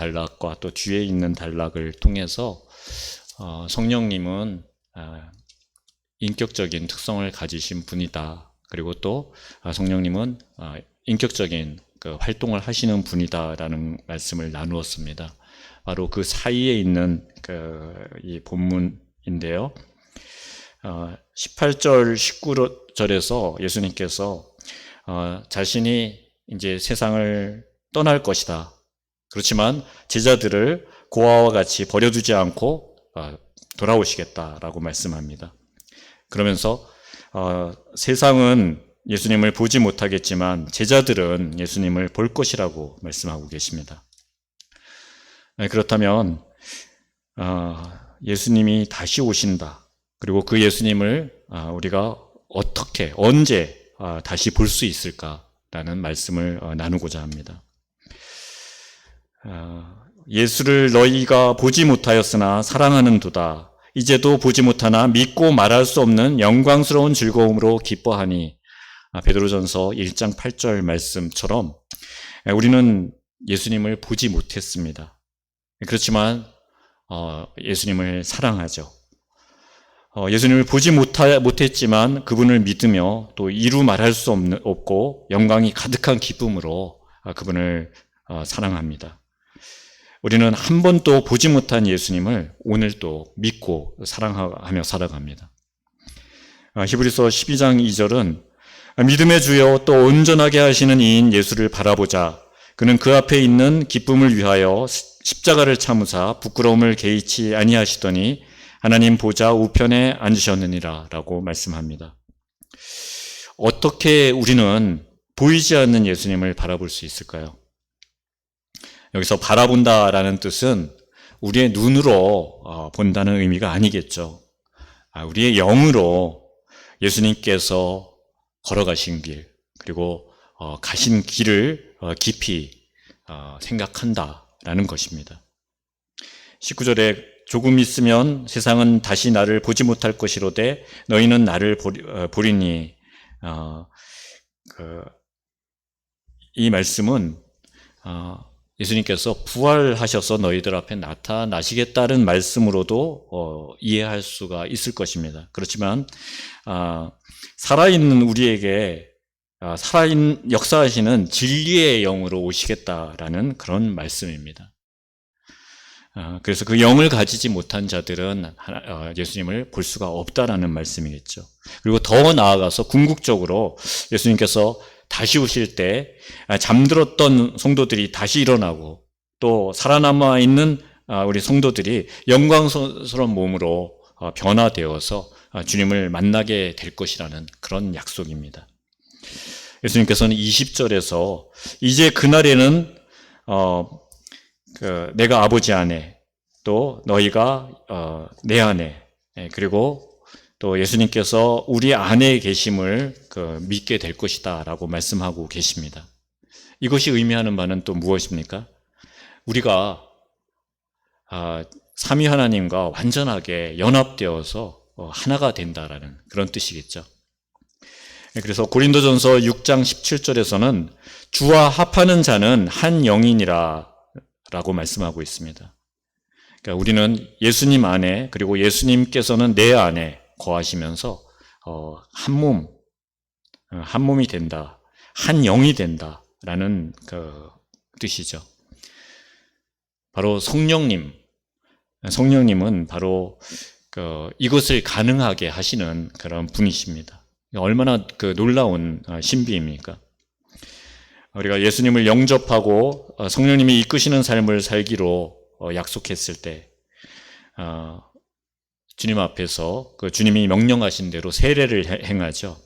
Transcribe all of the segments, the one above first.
단락과 또 뒤에 있는 단락을 통해서 어, 성령님은 아, 인격적인 특성을 가지신 분이다. 그리고 또 아, 성령님은 아, 인격적인 그 활동을 하시는 분이다라는 말씀을 나누었습니다. 바로 그 사이에 있는 그이 본문인데요. 어, 18절, 19절에서 예수님께서 어, 자신이 이제 세상을 떠날 것이다. 그렇지만 제자들을 고아와 같이 버려두지 않고 어, 돌아오시겠다라고 말씀합니다. 그러면서 어, 세상은 예수님을 보지 못하겠지만 제자들은 예수님을 볼 것이라고 말씀하고 계십니다. 네, 그렇다면 어, 예수님이 다시 오신다. 그리고 그 예수님을 아, 우리가 어떻게 언제 아, 다시 볼 수 있을까라는 말씀을 어, 나누고자 합니다. 아, 예수를 너희가 보지 못하였으나 사랑하는도다. 이제도 보지 못하나 믿고 말할 수 없는 영광스러운 즐거움으로 기뻐하니 아, 베드로전서 1장 8절 말씀처럼 우리는 예수님을 보지 못했습니다. 그렇지만 어, 예수님을 사랑하죠. 어, 예수님을 보지 못했지만 그분을 믿으며 또 이루 말할 수 없고 영광이 가득한 기쁨으로 아, 그분을 어, 사랑합니다. 우리는 한 번도 보지 못한 예수님을 오늘 또 믿고 사랑하며 살아갑니다. 아, 히브리서 12장 2절은 믿음의 주여 또 온전하게 하시는 이인 예수를 바라보자. 그는 그 앞에 있는 기쁨을 위하여 십자가를 참으사 부끄러움을 개의치 아니하시더니 하나님 보좌 우편에 앉으셨느니라 라고 말씀합니다. 어떻게 우리는 보이지 않는 예수님을 바라볼 수 있을까요? 여기서 바라본다라는 뜻은 우리의 눈으로 어, 본다는 의미가 아니겠죠. 아, 우리의 영으로 예수님께서 걸어가신 길, 그리고 어, 가신 길을 어, 깊이 생각한다라는 것입니다. 19절에 조금 있으면 세상은 다시 나를 보지 못할 것이로되 너희는 나를 보리니 그, 이 말씀은 예수님께서 부활하셔서 너희들 앞에 나타나시겠다는 말씀으로도 어, 이해할 수가 있을 것입니다. 그렇지만 아, 살아있는 우리에게 아, 살아있는 역사하시는 진리의 영으로 오시겠다라는 그런 말씀입니다. 아, 그래서 그 영을 가지지 못한 자들은 어, 예수님을 볼 수가 없다라는 말씀이겠죠. 그리고 더 나아가서 궁극적으로 예수님께서 다시 오실 때 아, 잠들었던 성도들이 다시 일어나고 또 살아남아 있는 아, 우리 성도들이 영광스러운 몸으로 어, 변화되어서 아, 주님을 만나게 될 것이라는 그런 약속입니다. 예수님께서는 20절에서 이제 그날에는 어, 그 내가 아버지 안에 또 너희가 어, 내 안에 예, 그리고 또 예수님께서 우리 안에 계심을 그 믿게 될 것이다 라고 말씀하고 계십니다. 이것이 의미하는 바는 또 무엇입니까? 우리가 아, 삼위 하나님과 완전하게 연합되어서 어, 하나가 된다라는 그런 뜻이겠죠. 그래서 고린도전서 6장 17절에서는 주와 합하는 자는 한 영이니라 라고 말씀하고 있습니다. 그러니까 우리는 예수님 안에 그리고 예수님께서는 내 안에 거하시면서 어, 한 몸, 어, 한 몸이 된다, 한 영이 된다라는 그 뜻이죠. 바로 성령님, 성령님은 바로 그 이것을 가능하게 하시는 그런 분이십니다. 얼마나 그 놀라운 어, 신비입니까? 우리가 예수님을 영접하고 어, 성령님이 이끄시는 삶을 살기로 약속했을 때 주님 앞에서 그 주님이 명령하신 대로 세례를 행하죠.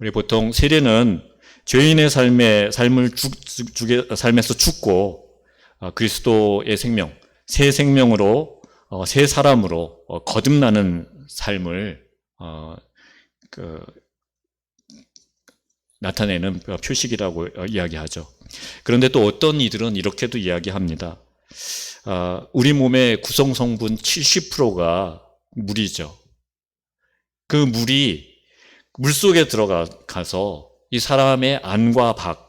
우리 보통 세례는 죄인의 삶의 삶을 죽, 죽, 삶에서 죽고 어, 그리스도의 생명, 새 생명으로 어, 새 사람으로 어, 거듭나는 삶을 어, 그, 나타내는 표식이라고 이야기하죠. 그런데 또 어떤 이들은 이렇게도 이야기합니다. 아, 우리 몸의 구성 성분 70%가 물이죠. 그 물이 물 속에 들어가서 이 사람의 안과 밖,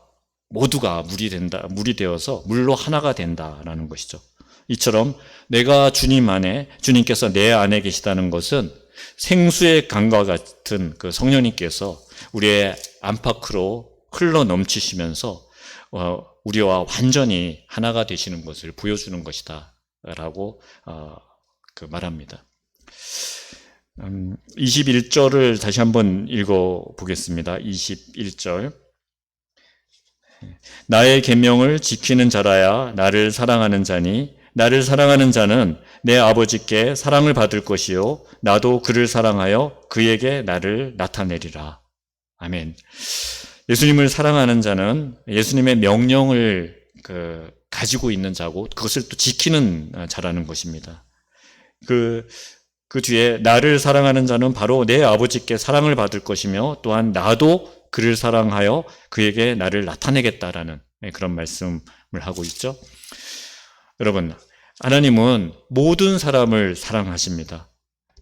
모두가 물이 된다, 물이 되어서 물로 하나가 된다라는 것이죠. 이처럼 내가 주님 안에, 주님께서 내 안에 계시다는 것은 생수의 강과 같은 그 성령님께서 우리의 안팎으로 흘러 넘치시면서 어, 우리와 완전히 하나가 되시는 것을 보여주는 것이다 라고 어, 그 말합니다. 음, 21절을 다시 한번 읽어 보겠습니다. 21절. 나의 계명을 지키는 자라야 나를 사랑하는 자니 나를 사랑하는 자는 내 아버지께 사랑을 받을 것이요 나도 그를 사랑하여 그에게 나를 나타내리라. 아멘. 예수님을 사랑하는 자는 예수님의 명령을 그 가지고 있는 자고 그것을 또 지키는 자라는 것입니다. 그, 그 뒤에 나를 사랑하는 자는 바로 내 아버지께 사랑을 받을 것이며 또한 나도 그를 사랑하여 그에게 나를 나타내겠다라는 그런 말씀을 하고 있죠. 여러분, 하나님은 모든 사람을 사랑하십니다.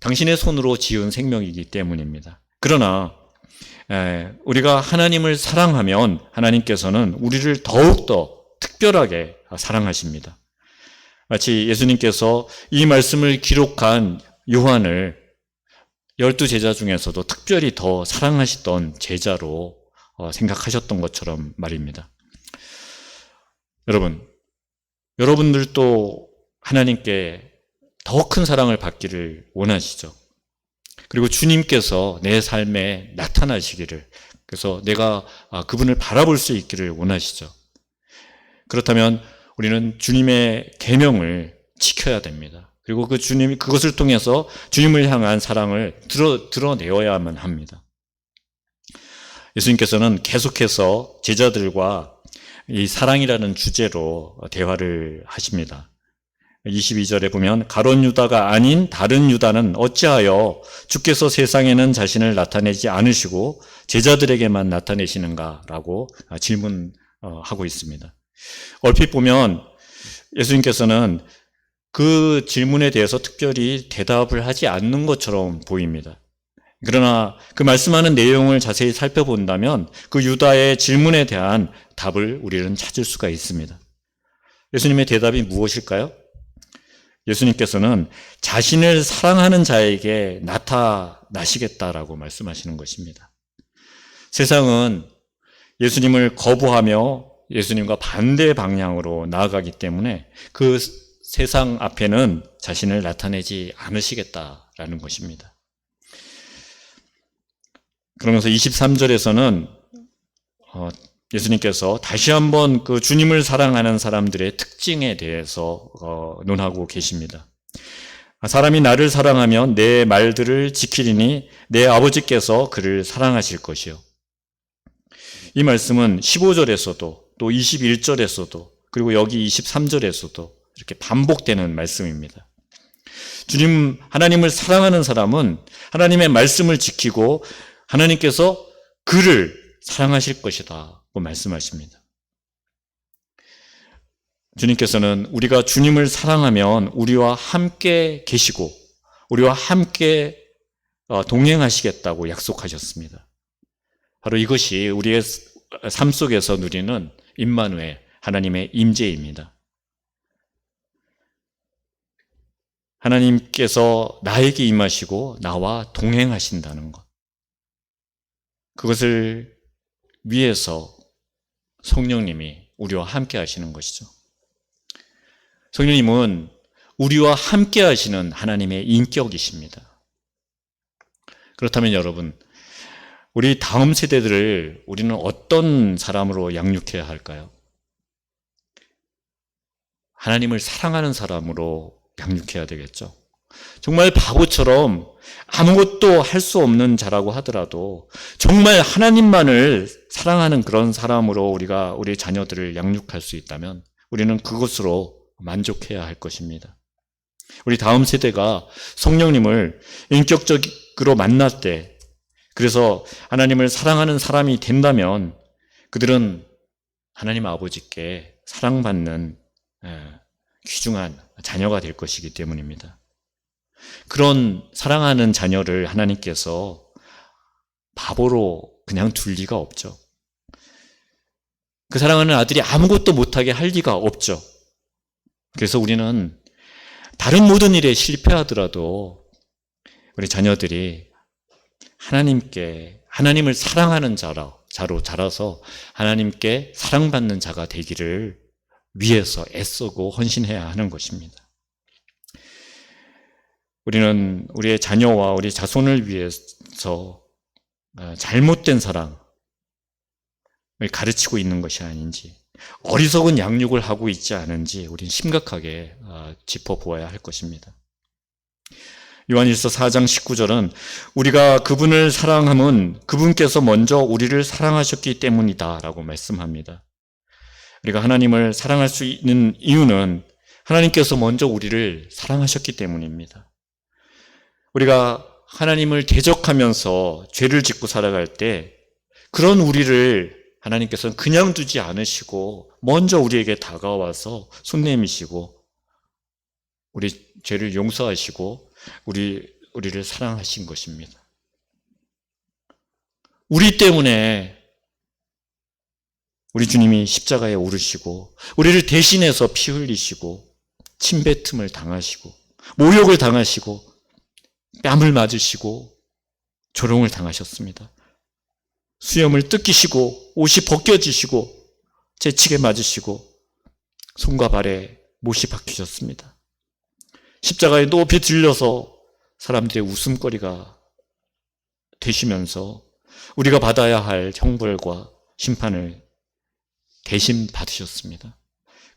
당신의 손으로 지은 생명이기 때문입니다. 그러나 우리가 하나님을 사랑하면 하나님께서는 우리를 더욱더 특별하게 사랑하십니다. 마치 예수님께서 이 말씀을 기록한 요한을 열두 제자 중에서도 특별히 더 사랑하시던 제자로 어, 생각하셨던 것처럼 말입니다. 여러분, 여러분들도 하나님께 더 큰 사랑을 받기를 원하시죠. 그리고 주님께서 내 삶에 나타나시기를, 그래서 내가 아, 그분을 바라볼 수 있기를 원하시죠. 그렇다면 우리는 주님의 계명을 지켜야 됩니다. 그리고 그 주님이 그것을 통해서 주님을 향한 사랑을 드러, 드러내어야만 합니다. 예수님께서는 계속해서 제자들과 이 사랑이라는 주제로 대화를 하십니다. 22절에 보면 가론 유다가 아닌 다른 유다는 어찌하여 주께서 세상에는 자신을 나타내지 않으시고 제자들에게만 나타내시는가라고 질문하고 있습니다. 얼핏 보면 예수님께서는 그 질문에 대해서 특별히 대답을 하지 않는 것처럼 보입니다. 그러나 그 말씀하는 내용을 자세히 살펴본다면 그 유다의 질문에 대한 답을 우리는 찾을 수가 있습니다. 예수님의 대답이 무엇일까요? 예수님께서는 자신을 사랑하는 자에게 나타나시겠다라고 말씀하시는 것입니다. 세상은 예수님을 거부하며 예수님과 반대 방향으로 나아가기 때문에 그 세상 앞에는 자신을 나타내지 않으시겠다라는 것입니다. 그러면서 23절에서는 어, 예수님께서 다시 한번 그 주님을 사랑하는 사람들의 특징에 대해서 어, 논하고 계십니다. 사람이 나를 사랑하면 내 말들을 지키리니 내 아버지께서 그를 사랑하실 것이요. 이 말씀은 15절에서도 또 21절에서도 그리고 여기 23절에서도 이렇게 반복되는 말씀입니다. 주님, 하나님을 사랑하는 사람은 하나님의 말씀을 지키고 하나님께서 그를 사랑하실 것이다. 말씀하십니다. 주님께서는 우리가 주님을 사랑하면 우리와 함께 계시고 우리와 함께 어, 동행하시겠다고 약속하셨습니다. 바로 이것이 우리의 삶 속에서 누리는 임마누엘 하나님의 임재입니다. 하나님께서 나에게 임하시고 나와 동행하신다는 것. 그것을 위해서 성령님이 우리와 함께 하시는 것이죠. 성령님은 우리와 함께 하시는 하나님의 인격이십니다. 그렇다면 여러분, 우리 다음 세대들을 우리는 어떤 사람으로 양육해야 할까요? 하나님을 사랑하는 사람으로 양육해야 되겠죠. 정말 바보처럼 아무것도 할 수 없는 자라고 하더라도 정말 하나님만을 사랑하는 그런 사람으로 우리가 우리 자녀들을 양육할 수 있다면 우리는 그것으로 만족해야 할 것입니다. 우리 다음 세대가 성령님을 인격적으로 만날 때 그래서 하나님을 사랑하는 사람이 된다면 그들은 하나님 아버지께 사랑받는 귀중한 자녀가 될 것이기 때문입니다. 그런 사랑하는 자녀를 하나님께서 바보로 그냥 둘 리가 없죠. 그 사랑하는 아들이 아무것도 못하게 할 리가 없죠. 그래서 우리는 다른 모든 일에 실패하더라도 우리 자녀들이 하나님께 하나님을 사랑하는 자로, 자로 자라서 하나님께 사랑받는 자가 되기를 위해서 애쓰고 헌신해야 하는 것입니다. 우리는 우리의 자녀와 우리 자손을 위해서 어, 잘못된 사랑을 가르치고 있는 것이 아닌지 어리석은 양육을 하고 있지 않은지 우리는 심각하게 어, 짚어보아야 할 것입니다. 요한일서 4장 19절은 우리가 그분을 사랑함은 그분께서 먼저 우리를 사랑하셨기 때문이다 라고 말씀합니다. 우리가 하나님을 사랑할 수 있는 이유는 하나님께서 먼저 우리를 사랑하셨기 때문입니다. 우리가 하나님을 대적하면서 죄를 짓고 살아갈 때 그런 우리를 하나님께서는 그냥 두지 않으시고 먼저 우리에게 다가와서 손 내미시고 우리 죄를 용서하시고 우리 우리를 사랑하신 것입니다. 우리 때문에 우리 주님이 십자가에 오르시고 우리를 대신해서 피 흘리시고 침뱉음을 당하시고 모욕을 당하시고 뺨을 맞으시고 조롱을 당하셨습니다. 수염을 뜯기시고 옷이 벗겨지시고 재치게 맞으시고 손과 발에 못이 박히셨습니다. 십자가에 높이 들려서 사람들의 웃음거리가 되시면서 우리가 받아야 할 형벌과 심판을 대신 받으셨습니다.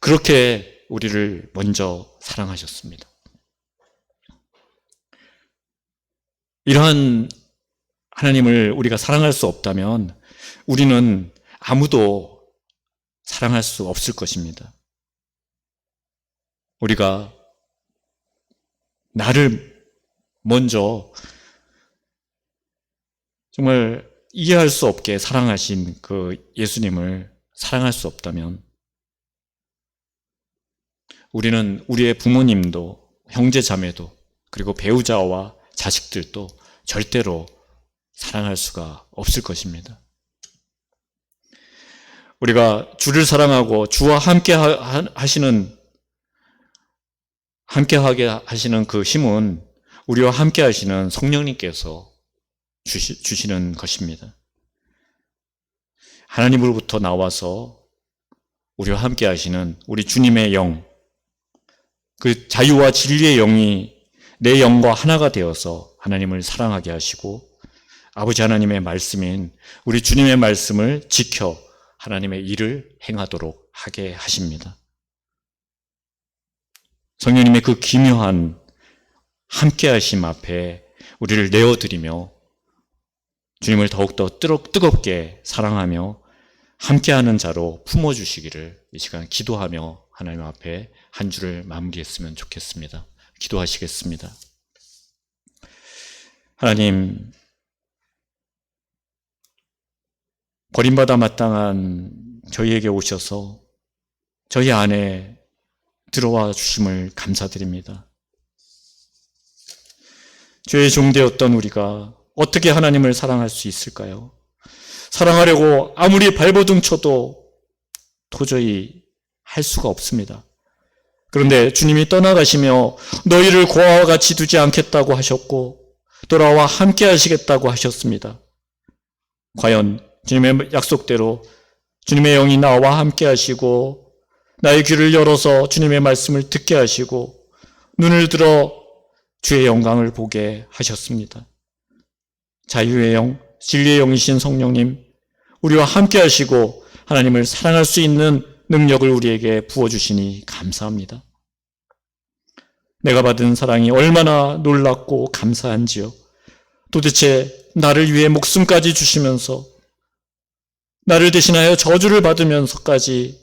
그렇게 우리를 먼저 사랑하셨습니다. 이러한 하나님을 우리가 사랑할 수 없다면 우리는 아무도 사랑할 수 없을 것입니다. 우리가 나를 먼저 정말 이해할 수 없게 사랑하신 그 예수님을 사랑할 수 없다면 우리는 우리의 부모님도 형제 자매도 그리고 배우자와 자식들도 절대로 사랑할 수가 없을 것입니다. 우리가 주를 사랑하고 주와 함께 하시는 함께 하게 하시는 그 힘은 우리와 함께 하시는 성령님께서 주시, 주시는 것입니다. 하나님으로부터 나와서 우리와 함께 하시는 우리 주님의 영, 그 자유와 진리의 영이 내 영과 하나가 되어서 하나님을 사랑하게 하시고 아버지 하나님의 말씀인 우리 주님의 말씀을 지켜 하나님의 일을 행하도록 하게 하십니다. 성령님의 그 기묘한 함께 하심 앞에 우리를 내어드리며 주님을 더욱더 뜨겁게 사랑하며 함께하는 자로 품어주시기를 이 시간 기도하며 하나님 앞에 한 주를 마무리했으면 좋겠습니다. 기도하시겠습니다. 하나님, 버림받아 마땅한 저희에게 오셔서 저희 안에 들어와 주심을 감사드립니다. 죄의 종되었던 우리가 어떻게 하나님을 사랑할 수 있을까요? 사랑하려고 아무리 발버둥 쳐도 도저히 할 수가 없습니다. 그런데 주님이 떠나가시며 너희를 고아와 같이 두지 않겠다고 하셨고 돌아와 함께 하시겠다고 하셨습니다. 과연 주님의 약속대로 주님의 영이 나와 함께 하시고 나의 귀를 열어서 주님의 말씀을 듣게 하시고 눈을 들어 주의 영광을 보게 하셨습니다. 자유의 영, 진리의 영이신 성령님, 우리와 함께 하시고 하나님을 사랑할 수 있는 능력을 우리에게 부어주시니 감사합니다. 내가 받은 사랑이 얼마나 놀랍고 감사한지요. 도대체 나를 위해 목숨까지 주시면서 나를 대신하여 저주를 받으면서까지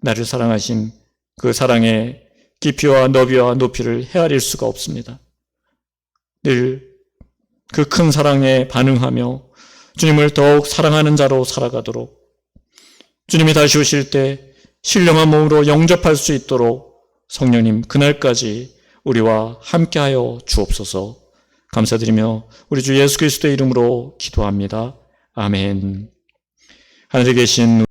나를 사랑하신 그 사랑의 깊이와 너비와 높이를 헤아릴 수가 없습니다. 늘 그 큰 사랑에 반응하며 주님을 더욱 사랑하는 자로 살아가도록 주님이 다시 오실 때 신령한 몸으로 영접할 수 있도록 성령님 그날까지 우리와 함께하여 주옵소서 감사드리며 우리 주 예수 그리스도의 이름으로 기도합니다. 아멘. 하늘에 계신